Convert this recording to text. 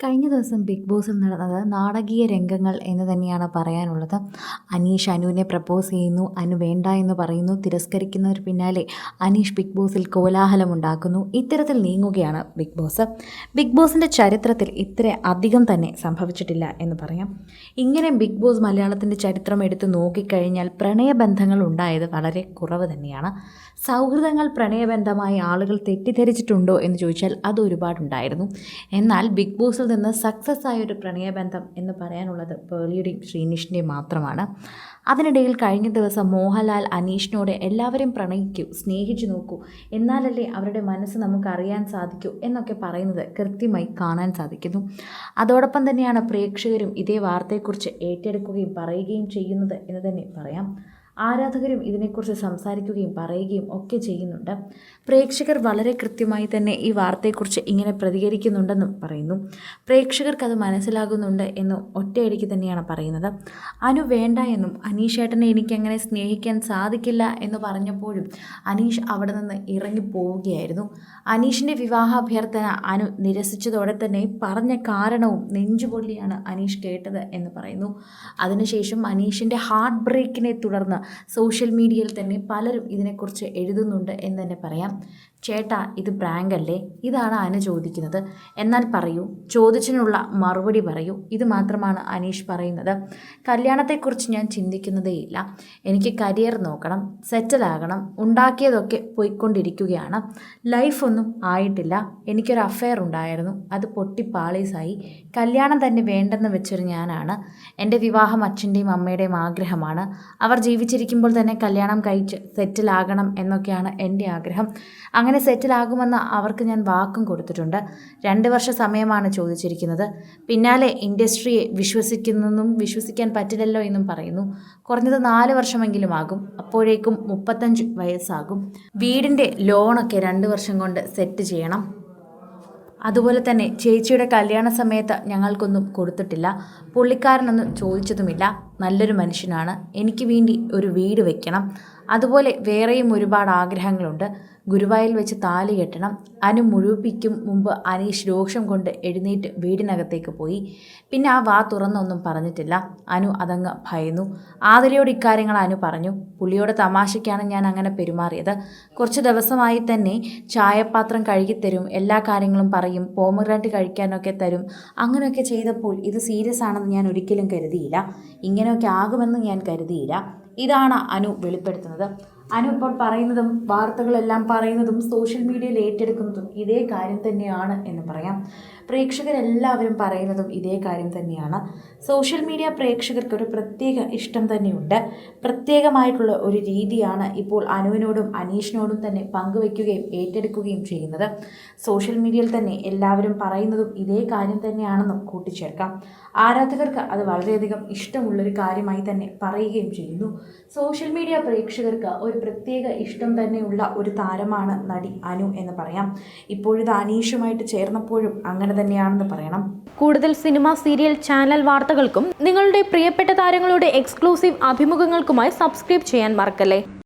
കഴിഞ്ഞ ദിവസം ബിഗ് ബോസിൽ നടന്നത് നാടകീയ രംഗങ്ങൾ എന്ന് തന്നെയാണ് പറയാനുള്ളത്. അനീഷ് അനുവിനെ പ്രപ്പോസ് ചെയ്യുന്നു അനു വേണ്ട എന്ന് പറയുന്നു തിരസ്കരിക്കുന്നതിന് പിന്നാലെ അനീഷ് ബിഗ് ബോസിൽ കോലാഹലമുണ്ടാക്കുന്നു ഇത്തരത്തിൽ നീങ്ങുകയാണ് ബിഗ് ബോസ്. ബിഗ് ബോസിന്റെ ചരിത്രത്തിൽ ഇത്ര അധികം തന്നെ സംഭവിച്ചിട്ടില്ല എന്ന് പറയാം. ഇങ്ങനെ ബിഗ് ബോസ് മലയാളത്തിന്റെ ചരിത്രം എടുത്ത് നോക്കിക്കഴിഞ്ഞാൽ പ്രണയബന്ധങ്ങൾ ഉണ്ടായത് വളരെ കുറവ് തന്നെയാണ്. സൗഹൃദങ്ങൾ പ്രണയബന്ധമായി ആളുകൾ തെറ്റിദ്ധരിച്ചിട്ടുണ്ടോ എന്ന് ചോദിച്ചാൽ അത് ഒരുപാടുണ്ടായിരുന്നു. എന്നാൽ ബിഗ് ബോസിൽ നിന്ന് സക്സസ് ആയ ഒരു പ്രണയബന്ധം എന്ന് പറയാനുള്ളത് പേളിയുടെയും ശ്രീനിഷിന്റെയും മാത്രമാണ്. അതിനിടയിൽ കഴിഞ്ഞ ദിവസം മോഹൻലാൽ അനീഷിനോട് എല്ലാവരും പ്രണയിക്കൂ സ്നേഹിച്ചു നോക്കൂ എന്നാലല്ലേ അവരുടെ മനസ്സ് നമുക്ക് അറിയാൻ സാധിക്കൂ എന്നൊക്കെ പറയുന്നത് കൃത്യമായി കാണാൻ സാധിക്കുന്നു. അതോടൊപ്പം തന്നെയാണ് പ്രേക്ഷകരും ഇതേ വാർത്തയെക്കുറിച്ച് ഏറ്റെടുക്കുകയും പറയുകയും ചെയ്യുന്നത് എന്ന് തന്നെ പറയാം. ആരാധകരും ഇതിനെക്കുറിച്ച് സംസാരിക്കുകയും പറയുകയും ഒക്കെ ചെയ്യുന്നുണ്ട്. പ്രേക്ഷകർ വളരെ കൃത്യമായി തന്നെ ഈ വാർത്തയെക്കുറിച്ച് ഇങ്ങനെ പ്രതികരിക്കുന്നുണ്ടെന്നും പറയുന്നു. പ്രേക്ഷകർക്ക് അത് മനസ്സിലാകുന്നുണ്ട് എന്നും ഒറ്റയടിക്ക് തന്നെയാണ് പറയുന്നത്. അനു വേണ്ട എന്നും അനീഷേട്ടനെ എനിക്കങ്ങനെ സ്നേഹിക്കാൻ സാധിക്കില്ല എന്ന് പറഞ്ഞപ്പോഴും അനീഷ് അവിടെ നിന്ന് ഇറങ്ങി പോവുകയായിരുന്നു. അനീഷിന്റെ വിവാഹാഭ്യർത്ഥന അനു നിരസിച്ചതോടെ തന്നെ പറഞ്ഞ കാരണവും നെഞ്ചുപൊള്ളിയാണ് അനീഷ് കേട്ടത് എന്ന് പറയുന്നു. അതിനുശേഷം അനീഷിന്റെ ഹാർട്ട് ബ്രേക്കിനെ തുടർന്ന് സോഷ്യൽ മീഡിയയിൽ തന്നെ പലരും ഇതിനെക്കുറിച്ച് എഴുതുന്നുണ്ട് എന്ന് തന്നെ പറയാം. ചേട്ടാ ഇത് പ്രാങ്ക് അല്ലേ? ഇതാണ് അനു ചോദിക്കുന്നത്. എന്നാൽ പറയൂ ചോദിച്ചതിനുള്ള മറുപടി പറയൂ. ഇത് മാത്രമാണ് അനീഷ് പറയുന്നത്. കല്യാണത്തെക്കുറിച്ച് ഞാൻ ചിന്തിക്കുന്നതേയില്ല എനിക്ക് കരിയർ നോക്കണം സെറ്റിലാകണം ഉണ്ടാക്കിയതൊക്കെ പോയിക്കൊണ്ടിരിക്കുകയാണ്. ലൈഫൊന്നും ആയിട്ടില്ല. എനിക്കൊരു അഫെയർ ഉണ്ടായിരുന്നു. അത് പൊട്ടി പാളീസായി കല്യാണം തന്നെ വേണ്ടെന്ന് വെച്ചൊരു ഞാനാണ്. എന്റെ വിവാഹം അച്ഛന്റെയും അമ്മയുടെയും ആഗ്രഹമാണ്. അവർ ജീവിച്ചിരിക്കുമ്പോൾ തന്നെ കല്യാണം കഴിച്ച് സെറ്റിലാകണം എന്നൊക്കെയാണ് എന്റെ ആഗ്രഹം. അങ്ങനെ സെറ്റിലാകുമെന്ന് അവർക്ക് ഞാൻ വാക്കും കൊടുത്തിട്ടുണ്ട്. രണ്ട് വർഷ സമയമാണ് ചോദിച്ചിരിക്കുന്നത്. പിന്നാലെ ഇൻഡസ്ട്രിയെ വിശ്വസിക്കുന്നെന്നും വിശ്വസിക്കാൻ പറ്റില്ലല്ലോ എന്നും പറയുന്നു. കുറഞ്ഞത് നാല് വർഷമെങ്കിലും ആകും. അപ്പോഴേക്കും മുപ്പത്തഞ്ച് വയസ്സാകും. വീടിന്റെ ലോണൊക്കെ രണ്ട് വർഷം കൊണ്ട് സെറ്റ് ചെയ്യണം. അതുപോലെ തന്നെ ചേച്ചിയുടെ കല്യാണ സമയത്ത് ഞങ്ങൾക്കൊന്നും കൊടുത്തിട്ടില്ല. പുള്ളിക്കാരനൊന്നും ചോദിച്ചതുമില്ല. നല്ലൊരു മനുഷ്യനാണ്. എനിക്ക് വേണ്ടി ഒരു വീട് വെക്കണം. അതുപോലെ വേറെയും ഒരുപാട് ആഗ്രഹങ്ങളുണ്ട്. ഗുരുവായൂരിൽ വെച്ച് താലി കെട്ടണം. അനു മുഴുപ്പിക്കും മുമ്പ് അനീഷ് രോഷം കൊണ്ട് എഴുന്നേറ്റ് വീടിനകത്തേക്ക് പോയി. പിന്നെ ആ വാ തുറന്നൊന്നും പറഞ്ഞിട്ടില്ല. അനു അതങ്ങ് ഭയന്നു. ആതിരയോട് ഇക്കാര്യങ്ങൾ അനു പറഞ്ഞു. പുള്ളിയോട് തമാശയ്ക്കാണ് ഞാൻ അങ്ങനെ പെരുമാറിയത്. കുറച്ച് ദിവസമായി തന്നെ ചായപാത്രം കഴുകിത്തരും എല്ലാ കാര്യങ്ങളും പറയും പോമഗ്രാന്റ് കഴിക്കാനൊക്കെ തരും. അങ്ങനെയൊക്കെ ചെയ്തപ്പോൾ ഇത് സീരിയസ് ആണെന്ന് ഞാൻ ഒരിക്കലും കരുതിയില്ല. ഇങ്ങനെയൊക്കെ ആകുമെന്ന് ഞാൻ കരുതിയില്ല. ഇതാണ് അനു വെളിപ്പെടുത്തുന്നത്. nada. അനു ഇപ്പോൾ പറയുന്നതും വാർത്തകളെല്ലാം പറയുന്നതും സോഷ്യൽ മീഡിയയിൽ ഏറ്റെടുക്കുന്നതും ഇതേ കാര്യം തന്നെയാണ് എന്ന് പറയാം. പ്രേക്ഷകരെല്ലാവരും പറയുന്നതും ഇതേ കാര്യം തന്നെയാണ്. സോഷ്യൽ മീഡിയ പ്രേക്ഷകർക്ക് ഒരു പ്രത്യേക ഇഷ്ടം തന്നെയുണ്ട്. പ്രത്യേകമായിട്ടുള്ള ഒരു രീതിയാണ് ഇപ്പോൾ അനുവിനോടും അനീഷിനോടും തന്നെ പങ്കുവെക്കുകയും ഏറ്റെടുക്കുകയും ചെയ്യുന്നത്. സോഷ്യൽ മീഡിയയിൽ തന്നെ എല്ലാവരും പറയുന്നതും ഇതേ കാര്യം തന്നെയാണെന്നും കൂട്ടിച്ചേർക്കാം. ആരാധകർക്ക് അത് വളരെയധികം ഇഷ്ടമുള്ളൊരു കാര്യമായി തന്നെ പറയുകയും ചെയ്യുന്നു. സോഷ്യൽ മീഡിയ പ്രേക്ഷകർക്ക് പ്രത്യേക ഇഷ്ടം തന്നെയുള്ള ഒരു താരമാണ് നടി അനു എന്ന് പറയാം. ഇപ്പോഴിത് അനീഷുമായിട്ട് ചേർന്നപ്പോഴും അങ്ങനെ തന്നെയാണെന്ന് പറയണം. കൂടുതൽ സിനിമ സീരിയൽ ചാനൽ വാർത്തകൾക്കും നിങ്ങളുടെ പ്രിയപ്പെട്ട താരങ്ങളുടെ എക്സ്ക്ലൂസീവ് അഭിമുഖങ്ങൾക്കുമായി സബ്സ്ക്രൈബ് ചെയ്യാൻ മറക്കല്ലേ?